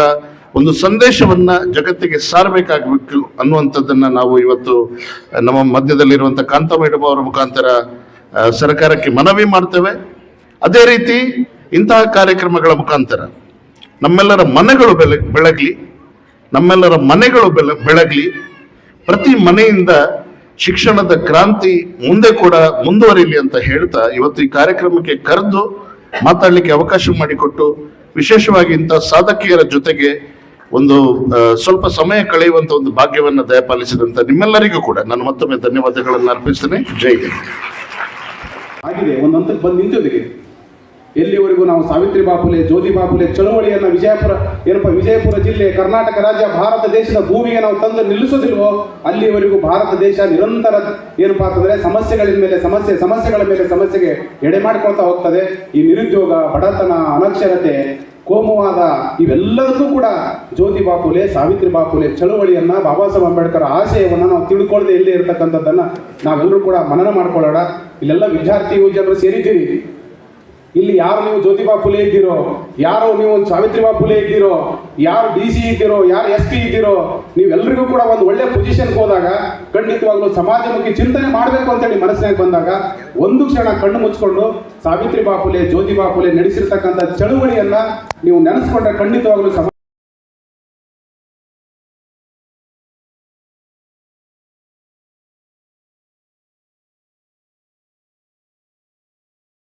[SPEAKER 2] ಒಂದು ಸಂದೇಶವನ್ನ ಜಗತ್ತಿಗೆ ಸಾರಬೇಕಾಗಬೇಕು ಅನ್ನುವಂಥದ್ದನ್ನ ನಾವು ಇವತ್ತು ನಮ್ಮ ಮಧ್ಯದಲ್ಲಿರುವಂಥ ಕಾಂತ ಮೇಡಮ್ ಅವರ ಮುಖಾಂತರ ಸರ್ಕಾರಕ್ಕೆ ಮನವಿ ಮಾಡ್ತೇವೆ. ಅದೇ ರೀತಿ ಇಂತಹ ಕಾರ್ಯಕ್ರಮಗಳ ಮುಖಾಂತರ ನಮ್ಮೆಲ್ಲರ ಮನೆಗಳು ಬೆಳ ಬೆಳಗಲಿ, ನಮ್ಮೆಲ್ಲರ ಮನೆಗಳು ಬೆಳ ಬೆಳಗ್ಲಿ, ಪ್ರತಿ ಮನೆಯಿಂದ ಶಿಕ್ಷಣದ ಕ್ರಾಂತಿ ಮುಂದೆ ಕೂಡ ಮುಂದುವರಿಲಿ ಅಂತ ಹೇಳ್ತಾ ಇವತ್ತು ಈ ಕಾರ್ಯಕ್ರಮಕ್ಕೆ ಕರೆದು ಮಾತಾಡಲಿಕ್ಕೆ ಅವಕಾಶ ಮಾಡಿಕೊಟ್ಟು ವಿಶೇಷವಾಗಿ ಇಂಥ ಸಾಧಕಿಯರ ಜೊತೆಗೆ ಒಂದು ಸ್ವಲ್ಪ ಸಮಯ ಕಳೆಯುವಂತ ಒಂದು ಭಾಗ್ಯವನ್ನು ದಯಪಾಲಿಸಿದಂತ ನಿಮ್ಮೆಲ್ಲರಿಗೂ ಕೂಡ ನಾನು ಮತ್ತೊಮ್ಮೆ ಧನ್ಯವಾದಗಳನ್ನು ಅರ್ಪಿಸ್ತೇನೆ. ಜೈ ಹಿಂದ್.
[SPEAKER 3] ಆಗಿದೆ. ಒಂದು ಹಂತಕ್ಕೆ ಬಂದು ನಿಂತಿದ್ದೀವಿ ಎಲ್ಲಿವರೆಗೂ ನಾವು ಸಾವಿತ್ರಿ ಬಾಪುಲೆ, ಜ್ಯೋತಿ ಬಾಪುಲೆ, ಚಳವಳಿಯನ್ನು ವಿಜಯಪುರ, ಏನಪ್ಪ, ವಿಜಯಪುರ ಜಿಲ್ಲೆ, ಕರ್ನಾಟಕ ರಾಜ್ಯ, ಭಾರತ ದೇಶದ ಭೂಮಿಗೆ ನಾವು ತಂದು ನಿಲ್ಲಿಸೋದಿಲ್ವೋ ಅಲ್ಲಿವರೆಗೂ ಭಾರತ ದೇಶ ನಿರಂತರ ಏನಪ್ಪಾ ಅಂತಂದರೆ ಸಮಸ್ಯೆಗಳ ಮೇಲೆ ಸಮಸ್ಯೆ, ಸಮಸ್ಯೆಗಳ ಮೇಲೆ ಸಮಸ್ಯೆಗೆ ಎಡೆ ಮಾಡಿಕೊಳ್ತಾ ಹೋಗ್ತದೆ. ಈ ನಿರುದ್ಯೋಗ, ಬಡತನ, ಅನಕ್ಷರತೆ, ಕೋಮುವಾದ, ಇವೆಲ್ಲದಕ್ಕೂ ಕೂಡ ಜ್ಯೋತಿ ಬಾಪುಲೆ, ಸಾವಿತ್ರಿ ಬಾಪುಲೆ ಚಳುವಳಿಯನ್ನು ಬಾಬಾ ಸಾಹೇಬ್ ಅಂಬೇಡ್ಕರ್ ಆಶಯವನ್ನು ನಾವು ತಿಳ್ಕೊಳ್ಳದೆ ಇಲ್ಲೇ ಇರತಕ್ಕಂಥದ್ದನ್ನು ನಾವೆಲ್ಲರೂ ಕೂಡ ಮನನ ಮಾಡ್ಕೊಳ್ಳೋಣ. ಇಲ್ಲೆಲ್ಲ ವಿದ್ಯಾರ್ಥಿ ಯುವಜನರು ಸೇರಿದ್ದೀರಿ. ಇಲ್ಲಿ ಯಾರು ನೀವು ಜ್ಯೋತಿಬಾ ಫುಲೆ ಇದ್ದೀರೋ, ಯಾರು ನೀವು ಸಾವಿತ್ರಿಬಾ ಫುಲೆ ಇದ್ದೀರೋ, ಯಾರು ಡಿ ಸಿ ಇದ್ದೀರೋ, ಯಾರು ಎಸ್ ಪಿ ಇದ್ದೀರೋ ನೀವೆಲ್ಲರಿಗೂ ಕೂಡ ಒಂದು ಒಳ್ಳೆ ಪೊಸಿಷನ್ಗೆ ಹೋದಾಗ ಖಂಡಿತವಾಗ್ಲೂ ಸಮಾಜಮುಖಿ ಚಿಂತನೆ ಮಾಡಬೇಕು ಅಂತೇಳಿ ಮನಸ್ಸಿನಾಗ ಬಂದಾಗ ಒಂದು ಕ್ಷಣ ಕಣ್ಣು ಮುಚ್ಕೊಂಡು ಸಾವಿತ್ರಿಬಾ ಫುಲೆ, ಜ್ಯೋತಿಬಾ ಫುಲೆ ನಡೆಸಿರ್ತಕ್ಕಂಥ ಚಳುವಳಿಯನ್ನ ನೀವು ನೆನೆಸ್ಕೊಂಡ್ರೆ ಖಂಡಿತವಾಗ್ಲೂ ಸಮ